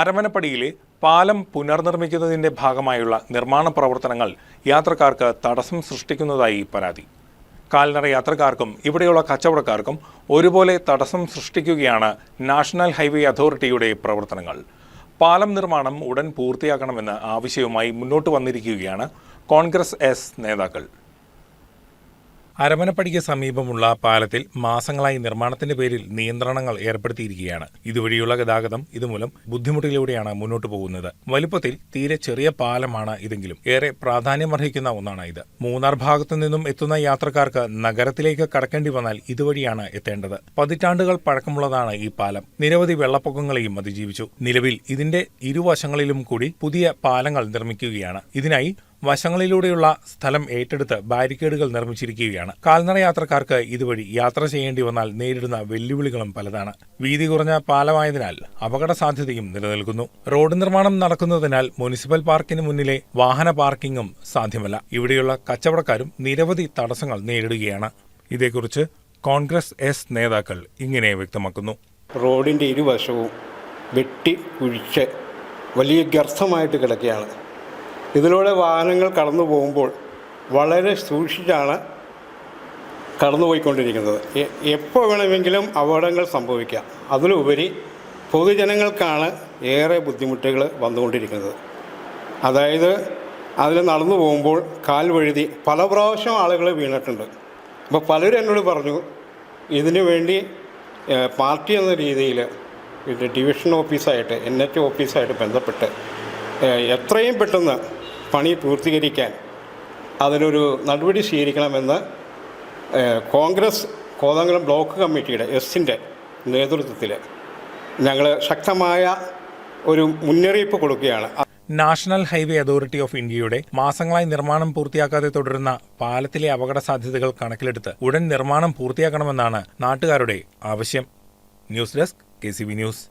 അരമനപ്പടിയിലെ പാലം പുനർനിർമ്മിക്കുന്നതിന്റെ ഭാഗമായുള്ള നിർമ്മാണ പ്രവർത്തനങ്ങൾ യാത്രക്കാർക്ക് തടസ്സം സൃഷ്ടിക്കുന്നതായി പരാതി. കാൽനട യാത്രക്കാർക്കും ഇവിടെയുള്ള കച്ചവടക്കാർക്കും ഒരുപോലെ തടസ്സം സൃഷ്ടിക്കുകയാണ് നാഷണൽ ഹൈവേ അതോറിറ്റിയുടെ പ്രവർത്തനങ്ങൾ. പാലം നിർമ്മാണം ഉടൻ പൂർത്തിയാക്കണമെന്ന് ആവശ്യവുമായി മുന്നോട്ട് വന്നിരിക്കുകയാണ് കോൺഗ്രസ് എസ് നേതാക്കൾ. അരമനപ്പടിക്ക് സമീപമുള്ള പാലത്തിൽ മാസങ്ങളായി നിർമ്മാണത്തിന്റെ പേരിൽ നിയന്ത്രണങ്ങൾ ഏർപ്പെടുത്തിയിരിക്കുകയാണ്. ഇതുവഴിയുള്ള ഗതാഗതം ഇതുമൂലം ബുദ്ധിമുട്ടിലൂടെയാണ് മുന്നോട്ട് പോകുന്നത്. വലുപ്പത്തിൽ തീരെ ചെറിയ പാലമാണ് ഇതെങ്കിലും ഏറെ പ്രാധാന്യമർഹിക്കുന്ന ഒന്നാണ് ഇത്. മൂന്നാർ ഭാഗത്തു നിന്നും എത്തുന്ന യാത്രക്കാർക്ക് നഗരത്തിലേക്ക് കടക്കേണ്ടി വന്നാൽ ഇതുവഴിയാണ് എത്തേണ്ടത്. പതിറ്റാണ്ടുകൾ പഴക്കമുള്ളതാണ് ഈ പാലം. നിരവധി വെള്ളപ്പൊക്കങ്ങളെയും അതിജീവിച്ചു. നിലവിൽ ഇതിന്റെ ഇരുവശങ്ങളിലും കൂടി പുതിയ പാലങ്ങൾ നിർമ്മിക്കുകയാണ്. ഇതിനായി വശങ്ങളിലൂടെയുള്ള സ്ഥലം ഏറ്റെടുത്ത് ബാരിക്കേഡുകൾ നിർമ്മിച്ചിരിക്കുകയാണ്. കാൽനട യാത്രക്കാർക്ക് ഇതുവഴി യാത്ര ചെയ്യേണ്ടി വന്നാൽ നേരിടുന്ന വെല്ലുവിളികളും പലതാണ്. വീതി കുറഞ്ഞ പാലമായതിനാൽ അപകട സാധ്യതയും നിലനിൽക്കുന്നു. റോഡ് നിർമ്മാണം നടക്കുന്നതിനാൽ മുനിസിപ്പൽ പാർക്കിന് മുന്നിലെ വാഹന പാർക്കിംഗും സാധ്യമല്ല. ഇവിടെയുള്ള കച്ചവടക്കാരും നിരവധി തടസ്സങ്ങൾ നേരിടുകയാണ്. ഇതേക്കുറിച്ച് കോൺഗ്രസ് എസ് നേതാക്കൾ ഇങ്ങനെ വ്യക്തമാക്കുന്നു. റോഡിന്റെ ഇരുവശവും വെട്ടി കുഴിച്ച് വലിയ ഗർത്തമായിട്ട് കിടക്കുകയാണ്. ഇതിലൂടെ വാഹനങ്ങൾ കടന്നു പോകുമ്പോൾ വളരെ സൂക്ഷിച്ചാണ് കടന്നുപോയിക്കൊണ്ടിരിക്കുന്നത്. എപ്പോൾ വേണമെങ്കിലും അപകടങ്ങൾ സംഭവിക്കാം. അതിലുപരി പൊതുജനങ്ങൾക്കാണ് ഏറെ ബുദ്ധിമുട്ടുകൾ വന്നുകൊണ്ടിരിക്കുന്നത്. അതായത് അതിൽ നടന്നു പോകുമ്പോൾ കാൽ വഴുതി പല പ്രാവശ്യം ആളുകൾ വീണിട്ടുണ്ട്. അപ്പോൾ പലരും എന്നോട് പറഞ്ഞു ഇതിനു വേണ്ടി പാർട്ടി എന്ന രീതിയിൽ ഡിവിഷൻ ഓഫീസായിട്ട് എൻ എച്ച് ഓഫീസായിട്ട് ബന്ധപ്പെട്ട് എത്രയും പെട്ടെന്ന് പണി പൂർത്തീകരിക്കാൻ അതിനൊരു നടപടി സ്വീകരിക്കണമെന്ന് കോൺഗ്രസ് കോതങ്കുളം ബ്ലോക്ക് കമ്മിറ്റിയുടെ എസിന്റെ നേതൃത്വത്തിൽ ഞങ്ങൾ ശക്തമായ ഒരു മുന്നറിയിപ്പ് കൊടുക്കുകയാണ്. നാഷണൽ ഹൈവേ അതോറിറ്റി ഓഫ് ഇന്ത്യയുടെ മാസങ്ങളായി നിർമ്മാണം പൂർത്തിയാക്കാതെ തുടരുന്ന പാലത്തിലെ അപകട സാധ്യതകൾ കണക്കിലെടുത്ത് ഉടൻ നിർമ്മാണം പൂർത്തിയാക്കണമെന്നാണ് നാട്ടുകാരുടെ ആവശ്യം. News desk K news.